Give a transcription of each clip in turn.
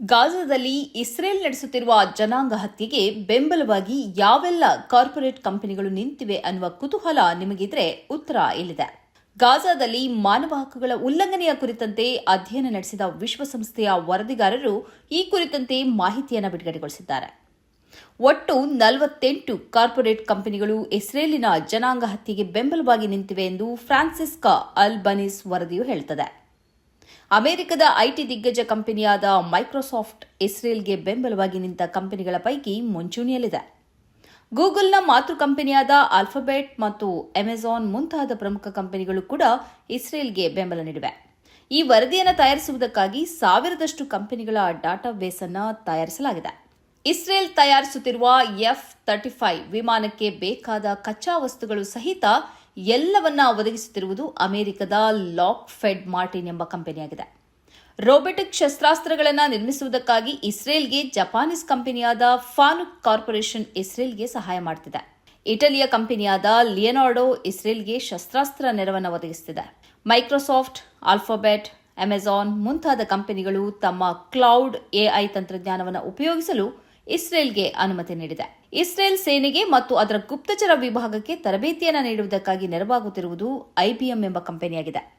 ಗಾಜಾದಲ್ಲಿ Israel ನಡೆಸುತ್ತಿರುವ ಜನಾಂಗ ಹತ್ಯೆಗೆ ಬೆಂಬಲವಾಗಿ ಯಾವೆಲ್ಲ ಕಾರ್ಪೊರೇಟ್ ಕಂಪನಿಗಳು ನಿಂತಿವೆ ಅನ್ನುವ ಕುತೂಹಲ ನಿಮಗಿದ್ರೆ ಉತ್ತರ ಇಲ್ಲಿದೆ. ಗಾಜಾದಲ್ಲಿ ಮಾನವ ಹಕ್ಕುಗಳ ಉಲ್ಲಂಘನೆಯ ಕುರಿತಂತೆ ಅಧ್ಯಯನ ನಡೆಸಿದ ವಿಶ್ವಸಂಸ್ಥೆಯ ವರದಿಗಾರರು ಈ ಕುರಿತಂತೆ ಮಾಹಿತಿಯನ್ನು ಬಿಡುಗಡೆಗೊಳಿಸಿದ್ದಾರೆ. ಒಟ್ಟು ನಲವತ್ತೆಂಟು ಕಾರ್ಪೊರೇಟ್ ಕಂಪನಿಗಳು ಇಸ್ರೇಲಿನ ಜನಾಂಗ ಹತ್ಯೆಗೆ ಬೆಂಬಲವಾಗಿ ನಿಂತಿವೆ ಎಂದು ಫ್ರಾನ್ಸಿಸ್ಕಾ ಅಲ್ ಬನೀಸ್ ವರದಿಯು ಹೇಳುತ್ತದೆ ಅಮೆರಿಕದ ಐಟಿ ದಿಗ್ಗಜ ಕಂಪನಿಯಾದ ಮೈಕ್ರೋಸಾಫ್ಟ್ ಇಸ್ರೇಲ್ಗೆ ಬೆಂಬಲವಾಗಿ ನಿಂತ ಕಂಪನಿಗಳ ಪೈಕಿ ಮುಂಚೂಣಿಯಲ್ಲಿದೆ. ಗೂಗಲ್ನ ಮಾತೃ ಕಂಪನಿಯಾದ ಆಲ್ಫಾಬೆಟ್ ಮತ್ತು ಅಮೆಜಾನ್ ಮುಂತಾದ ಪ್ರಮುಖ ಕಂಪನಿಗಳು ಕೂಡ ಇಸ್ರೇಲ್ಗೆ ಬೆಂಬಲ ನೀಡಿವೆ. ಈ ವರದಿಯನ್ನು ತಯಾರಿಸುವುದಕ್ಕಾಗಿ ಸಾವಿರದಷ್ಟು ಕಂಪನಿಗಳ ಡಾಟಾಬೇಸ್ ಅನ್ನು ತಯಾರಿಸಲಾಗಿದೆ. ಇಸ್ರೇಲ್ ತಯಾರಿಸುತ್ತಿರುವ ಎಫ್ ತರ್ಟಿ ಫೈವ್ ವಿಮಾನಕ್ಕೆ ಬೇಕಾದ ಕಚ್ಚಾ ವಸ್ತುಗಳು ಸಹಿತ ಎಲ್ಲವನ್ನ ಒದಗಿಸುತ್ತಿರುವುದು ಅಮೆರಿಕದ ಲಾಕ್ ಫೆಡ್ ಮಾರ್ಟಿನ್ ಎಂಬ ಕಂಪನಿಯಾಗಿದೆ. ರೋಬೋಟಿಕ್ ಶಸ್ತ್ರಾಸ್ತ್ರಗಳನ್ನು ನಿರ್ಮಿಸುವುದಕ್ಕಾಗಿ ಇಸ್ರೇಲ್ಗೆ ಜಪಾನೀಸ್ ಕಂಪನಿಯಾದ ಫಾನುಕ್ ಕಾರ್ಪೊರೇಷನ್ ಇಸ್ರೇಲ್ಗೆ ಸಹಾಯ ಮಾಡ್ತಿದೆ. ಇಟಲಿಯ ಕಂಪನಿಯಾದ ಲಿಯನಾರ್ಡೋ ಇಸ್ರೇಲ್ಗೆ ಶಸ್ತ್ರಾಸ್ತ್ರ ನೆರವನ್ನು ಒದಗಿಸುತ್ತಿದೆ ಮೈಕ್ರೋಸಾಫ್ಟ್, ಆಲ್ಫಾಬೆಟ್, ಅಮೆಜಾನ್ ಮುಂತಾದ ಕಂಪನಿಗಳು ತಮ್ಮ ಕ್ಲೌಡ್ ಎಐ ತಂತ್ರಜ್ಞಾನವನ್ನು ಉಪಯೋಗಿಸಲು ಇಸ್ರೇಲ್ಗೆ ಅನುಮತಿ ನೀಡಿದೆ. ಇಸ್ರೇಲ್ ಸೇನೆಗೆ ಮತ್ತು ಅದರ ಗುಪ್ತಚರ ವಿಭಾಗಕ್ಕೆ ತರಬೇತಿಯನ್ನು ನೀಡುವುದಕ್ಕಾಗಿ ನೆರವಾಗುತ್ತಿರುವುದು ಐಬಿಎಂ ಎಂಬ ಕಂಪನಿಯಾಗಿದೆ.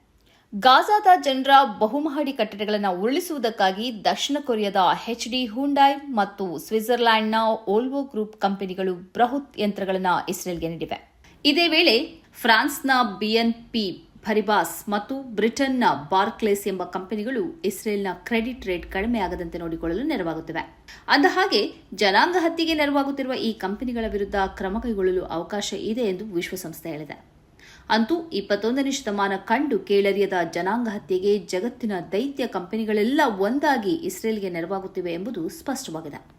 ಗಾಜಾದ ಜನರ ಬಹುಮಹಡಿ ಕಟ್ಟಡಗಳನ್ನು ಉರುಳಿಸುವುದಕ್ಕಾಗಿ ದಕ್ಷಿಣ ಕೊರಿಯಾದ ಎಚ್ಡಿ ಹುಂಡಾಯ್ ಮತ್ತು ಸ್ವಿಟ್ಜರ್ಲ್ಯಾಂಡ್ನ ಓಲ್ವೋ ಗ್ರೂಪ್ ಕಂಪನಿಗಳು ಬೃಹತ್ ಯಂತ್ರಗಳನ್ನು ಇಸ್ರೇಲ್ಗೆ ನೀಡಿವೆ. ಇದೇ ವೇಳೆ ಫ್ರಾನ್ಸ್ನ ಬಿಎನ್ಪಿ ಫರಿಬಾಸ್ ಮತ್ತು ಬ್ರಿಟನ್ನ ಬಾರ್ಕ್ಲೇಸ್ ಎಂಬ ಕಂಪನಿಗಳು ಇಸ್ರೇಲ್ನ ಕ್ರೆಡಿಟ್ ರೇಟ್ ಕಡಿಮೆ ಆಗದಂತೆ ನೋಡಿಕೊಳ್ಳಲು ನೆರವಾಗುತ್ತಿವೆ. ಅಂದಹಾಗೆ ಜನಾಂಗ ಹತ್ಯೆಗೆ ನೆರವಾಗುತ್ತಿರುವ ಈ ಕಂಪನಿಗಳ ವಿರುದ್ಧ ಕ್ರಮ ಕೈಗೊಳ್ಳಲು ಅವಕಾಶ ಇದೆ ಎಂದು ವಿಶ್ವಸಂಸ್ಥೆ ಹೇಳಿದೆ. ಅಂತೂ ಇಪ್ಪತ್ತೊಂದನೇ ಶತಮಾನ ಕಂಡು ಕೇಳರಿಯದ ಜನಾಂಗ ಹತ್ಯೆಗೆ ಜಗತ್ತಿನ ದೈತ್ಯ ಕಂಪನಿಗಳೆಲ್ಲ ಒಂದಾಗಿ ಇಸ್ರೇಲ್ಗೆ ನೆರವಾಗುತ್ತಿವೆ ಎಂಬುದು ಸ್ಪಷ್ಟವಾಗಿದೆ.